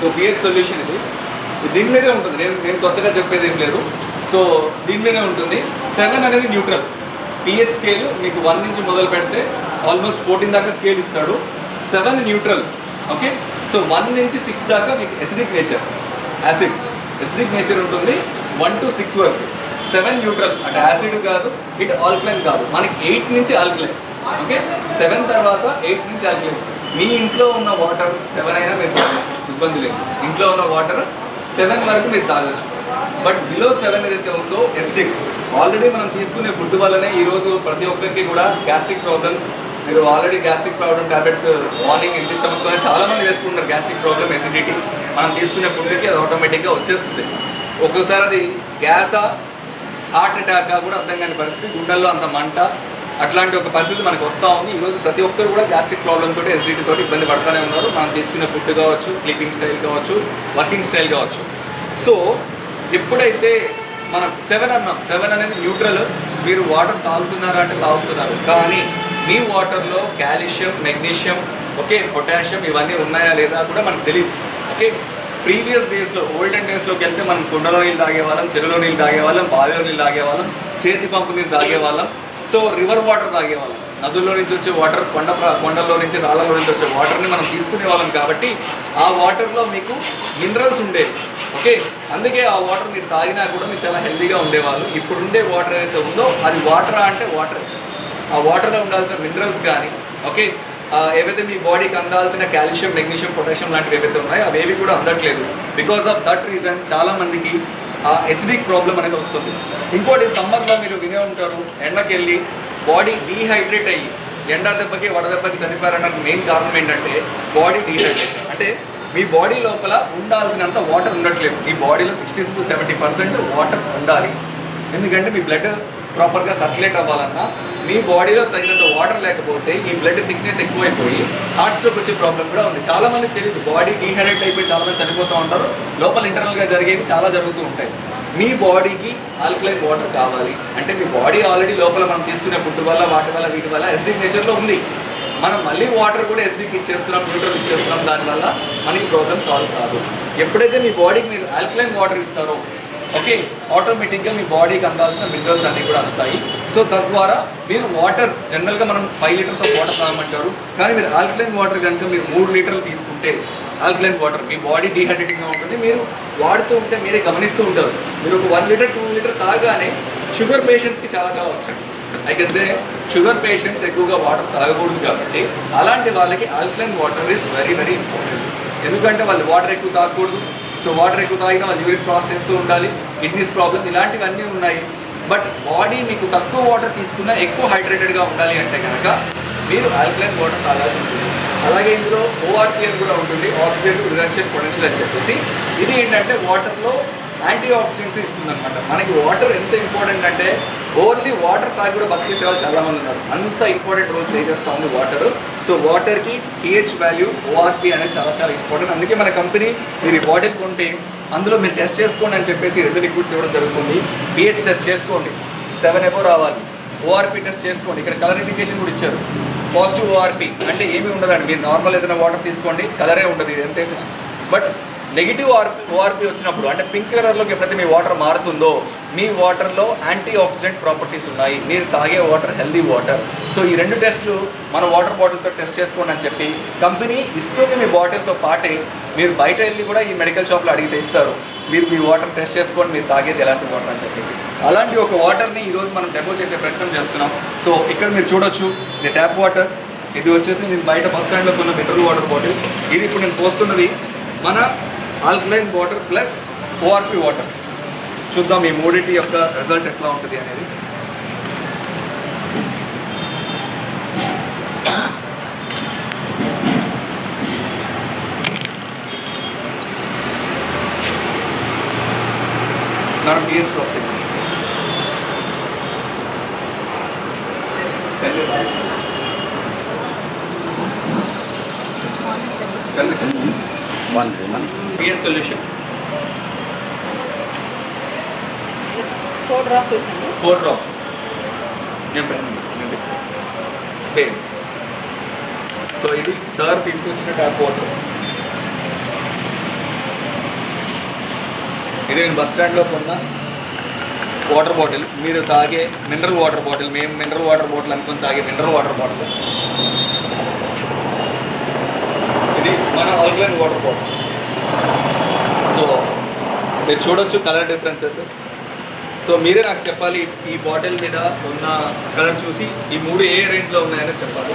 So pH solution ఇది. దీని మీదే ఉంటుంది. నేను నేను కొత్తగా చెప్పేది ఏం లేదు. సో దీని మీదే ఉంటుంది. సెవెన్ అనేది న్యూట్రల్ పిహెచ్ స్కేల్ మీకు వన్ నుంచి మొదలు పెడితే ఆల్మోస్ట్ ఫోర్టీన్ దాకా స్కేల్ ఇస్తాడు. Seven neutral okay so one నుంచి సిక్స్ దాకా మీకు acidic nature acid acidic nature ఉంటుంది. వన్ టు సిక్స్ వరకు. సెవెన్ న్యూట్రల్ అంటే యాసిడ్ కాదు ఇట్ ఆల్కలైన్ కాదు. మనకి ఎయిట్ నుంచి ఆల్కలైన్ ఓకే సెవెన్ తర్వాత ఎయిట్ నుంచి ఆల్కలైన్ మీ ఇంట్లో ఉన్న వాటర్ సెవెన్ అయినా మీరు ఇబ్బంది లేదు. ఇంట్లో ఉన్న వాటర్ సెవెన్ వరకు మీరు తాగొచ్చు. బట్ బిలో సెవెన్ ఏదైతే ఉందో ఎసిడిక్ ఆల్రెడీ మనం తీసుకునే ఫుడ్ వల్లనే ఈరోజు ప్రతి ఒక్కరికి కూడా గ్యాస్ట్రిక్ ప్రాబ్లమ్స్ మీరు already gastric problem tablets morning ఇంటి స్టమక్తో చాలా మంది వేసుకుంటారు గ్యాస్ట్రిక్ ప్రాబ్లమ్ ఎసిడిటీ మనం తీసుకునే ఫుడ్కి అది ఆటోమేటిక్గా వచ్చేస్తుంది. ఒక్కోసారి అది గ్యాసా హార్ట్ అటాక్ కూడా అర్థం కాని పరిస్థితి. గుండెల్లో అంత మంట అట్లాంటి ఒక పరిస్థితి మనకు వస్తూ ఉంది. ఈరోజు ప్రతి ఒక్కరు కూడా గ్యాస్ట్రిక్ ప్రాబ్లమ్ తోటి ఎసిడిటీ తోటి ఇబ్బంది పడుతూనే ఉన్నారు. మనం తీసుకున్న ఫుడ్ కావచ్చు స్లీపింగ్ స్టైల్ కావచ్చు వర్కింగ్ స్టైల్ కావచ్చు. సో ఎప్పుడైతే మనం సెవెన్ అన్నాం సెవెన్ అనేది న్యూట్రల్ మీరు వాటర్ తాగుతున్నారా అంటే తాగుతున్నారు. కానీ మీ వాటర్లో కాల్షియం మెగ్నీషియం ఓకే పొటాషియం ఇవన్నీ ఉన్నాయా లేదా కూడా మనకు తెలియదు ఓకే ప్రీవియస్ డేస్లో ఓల్డెన్ డేస్లోకి వెళ్తే మనం కుండలో నీళ్ళు తాగేవాళ్ళం చెరువులో నీళ్ళు తాగేవాళ్ళం బావిలో నీళ్ళు తాగేవాళ్ళం చేతి పంపు నీళ్ళు తాగేవాళ్ళం. సో రివర్ వాటర్ తాగేవాళ్ళం. నదుల్లో నుంచి వచ్చే వాటర్ కొండ కొండల్లో నుంచి రాళ్ళలో నుంచి వచ్చే వాటర్ని మనం తీసుకునే వాళ్ళం కాబట్టి ఆ వాటర్లో మీకు మినరల్స్ ఉండేవి. ఓకే? అందుకే ఆ వాటర్ మీరు తాగినా కూడా మీరు చాలా హెల్తీగా ఉండేవాళ్ళు. ఇప్పుడు ఉండే వాటర్ ఏదైతే ఉందో అది వాటరా అంటే వాటర్ ఆ వాటర్లో ఉండాల్సిన మినరల్స్ కానీ ఓకే? ఏవైతే మీ బాడీకి అందాల్సిన కాల్షియం మెగ్నీషియం పొటాషియం లాంటివి ఏవైతే ఉన్నాయో అవేవి కూడా అందట్లేదు. బికాస్ ఆఫ్ దట్ రీజన్ చాలామందికి ఆ ఎసిడిక్ ప్రాబ్లం అనేది వస్తుంది. ఇంకోటి సమ్మర్లో మీరు వినే ఉంటారు ఎండకెళ్ళి బాడీ డీహైడ్రేట్ అయ్యి ఎండ దెబ్బకి వడదెబ్బకి చనిపోయారనడానికి మెయిన్ కారణం ఏంటంటే బాడీ డీహైడ్రేట్. అంటే మీ బాడీ లోపల ఉండాల్సినంత వాటర్ ఉండట్లేదు. మీ బాడీలో sixty to seventy percent water ఉండాలి. ఎందుకంటే మీ బ్లడ్ ప్రాపర్గా సర్క్యులేట్ అవ్వాలన్నా మీ బాడీలో తగినంత వాటర్ లేకపోతే ఈ బ్లడ్ థిక్నెస్ ఎక్కువైపోయి హార్ట్ స్ట్రోక్ వచ్చే ప్రాబ్లం కూడా ఉంది. చాలా మంది తెలియదు బాడీ డీహైడ్రేట్ అయిపోయి చాలా మంది చనిపోతూ ఉంటారు. లోపల ఇంటర్నల్గా జరిగేవి చాలా జరుగుతూ ఉంటాయి. మీ బాడీకి ఆల్కలైన్ వాటర్ కావాలి. అంటే మీ బాడీ ఆల్రెడీ లోపల మనం తీసుకునే ఫుడ్ వల్ల వాటి వల్ల వీటి వల్ల ఎసిడిక్ నేచర్లో ఉంది. మనం మళ్ళీ వాటర్ కూడా ఎసిడిక్ ఇచ్చేస్తున్నాం న్యూట్రల్ ఇచ్చేస్తున్నాం దానివల్ల మనకి ప్రాబ్లమ్ సాల్వ్ కాదు. ఎప్పుడైతే మీ బాడీకి మీరు ఆల్కలైన్ వాటర్ ఇస్తారో ఓకే ఆటోమేటిక్గా మీ బాడీకి అందాల్సిన మినరల్స్ అన్నీ కూడా అందుతాయి. సో తద్వారా మీరు వాటర్ జనరల్గా మనం ఫైవ్ లీటర్స్ ఆఫ్ వాటర్ తాగమంటారు. కానీ మీరు ఆల్కలైన్ వాటర్ కనుక మీరు మూడు లీటర్లు తీసుకుంటే ఆల్కలైన్ వాటర్ మీ బాడీ డీహైడ్రేటింగ్గా ఉంటుంది. మీరు వాడుతూ ఉంటే మీరే గమనిస్తూ ఉంటారు. మీరు ఒక వన్ లీటర్ టూ లీటర్ తాగానే షుగర్ పేషెంట్స్కి చాలా చాలా అవసరం. ఐ సే షుగర్ పేషెంట్స్ ఎక్కువగా వాటర్ తాగకూడదు కాబట్టి అలాంటి వాళ్ళకి alkaline water is very very important ఎందుకంటే వాళ్ళు వాటర్ ఎక్కువ తాగకూడదు. సో వాటర్ ఎక్కువ తాగినా వాళ్ళు యూరిన్ క్రాస్ చేస్తూ ఉండాలి. కిడ్నీస్ ప్రాబ్లమ్ ఇలాంటివి అన్నీ ఉన్నాయి. బట్ బాడీ మీకు తక్కువ వాటర్ తీసుకున్నా ఎక్కువ హైడ్రేటెడ్గా ఉండాలి అంటే కనుక మీరు ఆల్కలైన్ వాటర్ తాగాల్సి ఉంటుంది. అలాగే ఇందులో ఓఆర్పిఎన్ కూడా ఉంటుంది. ఆక్సిడేటివ్ రిడక్షన్ పొటెన్షియల్ అని చెప్పేసి. ఇది ఏంటంటే వాటర్లో యాంటీ ఆక్సిడెంట్స్ ఇస్తుంది అనమాట మనకి వాటర్ ఎంత ఇంపార్టెంట్ అంటే ఓన్లీ వాటర్ తాగి కూడా బతికేసే వాళ్ళు చాలా మంది ఉన్నారు. అంత ఇంపార్టెంట్ రోల్ ప్లే చేస్తూ ఉంది వాటర్ సో వాటర్కి పిహెచ్ వాల్యూ ఓఆర్పి అనేది చాలా చాలా ఇంపార్టెంట్ అందుకే మన కంపెనీ మీరు ఈ కొంటే అందులో మీరు టెస్ట్ చేసుకోండి అని చెప్పేసి రెండు లిక్విడ్స్ ఇవ్వడం జరుగుతుంది. పిహెచ్ టెస్ట్ చేసుకోండి. సెవెన్ ఎబో రావాలి. ఓఆర్పి టెస్ట్ చేసుకోండి. ఇక్కడ కలర్ ఇండికేషన్ కూడా ఇచ్చారు. పాజిటివ్ ఓఆర్పి అంటే ఏమీ ఉండదండి. మీరు నార్మల్ ఏదైనా వాటర్ తీసుకోండి కలరే ఉండదు. ఇది ఎంత వేసినా. బట్ నెగిటివ్ ఆర్ ఓఆర్పి వచ్చినప్పుడు అంటే పింక్ కలర్లోకి ఎప్పుడైతే మీ వాటర్ మారుతుందో మీ వాటర్లో యాంటీ ఆక్సిడెంట్ ప్రాపర్టీస్ ఉన్నాయి. మీరు తాగే వాటర్ హెల్దీ వాటర్. సో ఈ రెండు టెస్ట్లు మన వాటర్ బాటిల్తో టెస్ట్ చేసుకోండి అని చెప్పి కంపెనీ ఇస్తుంది మీ బాటిల్తో పాటే. మీరు బయట వెళ్ళి కూడా ఈ మెడికల్ షాప్లో అడిగితే ఇస్తారు. మీరు మీ వాటర్ టెస్ట్ చేసుకోండి మీరు తాగేది ఎలాంటి వాటర్ అని చెప్పేసి. అలాంటి ఒక వాటర్ని ఈరోజు మనం డెమో చేసే ప్రయత్నం చేస్తున్నాం. సో ఇక్కడ మీరు చూడొచ్చు ఇది ట్యాప్ వాటర్. ఇది వచ్చేసి నేను బయట బస్ స్టాండ్లో కొన్న మినరల్ వాటర్ బాటిల్. ఇది ఇప్పుడు నేను పోస్తున్నది మన alkaline water plus ORP water చూద్దాం ఈ మూడింటి యొక్క రిజల్ట్ ఎట్లా ఉంటుంది అనేది. నాకు టీఎస్ డ్రాప్స్ వన్ మన పిఎన్ సొల్యూషన్ ఫోర్ డ్రాప్స్ వేసాను ఫోర్ డ్రాప్స్ సో ఇది సార్ తీసుకొచ్చిన ట్యాప్ వాటర్ ఇది నేను బస్ స్టాండ్లో కొన్న వాటర్ బాటిల్ మీరు తాగే మినరల్ వాటర్ బాటిల్ మేము మినరల్ వాటర్ బాటిల్ అనుకుని తాగే మినరల్ వాటర్ బాటిల్ ఇది మన ఆల్కలైన్ వాటర్ బాటిల్ మీరు చూడొచ్చు కలర్ డిఫరెన్సెస్ సో మీరే నాకు చెప్పాలి ఈ బాటిల్ మీద ఉన్న కలర్ చూసి ఈ మూడు ఏ రేంజ్లో ఉన్నాయని చెప్పాలి.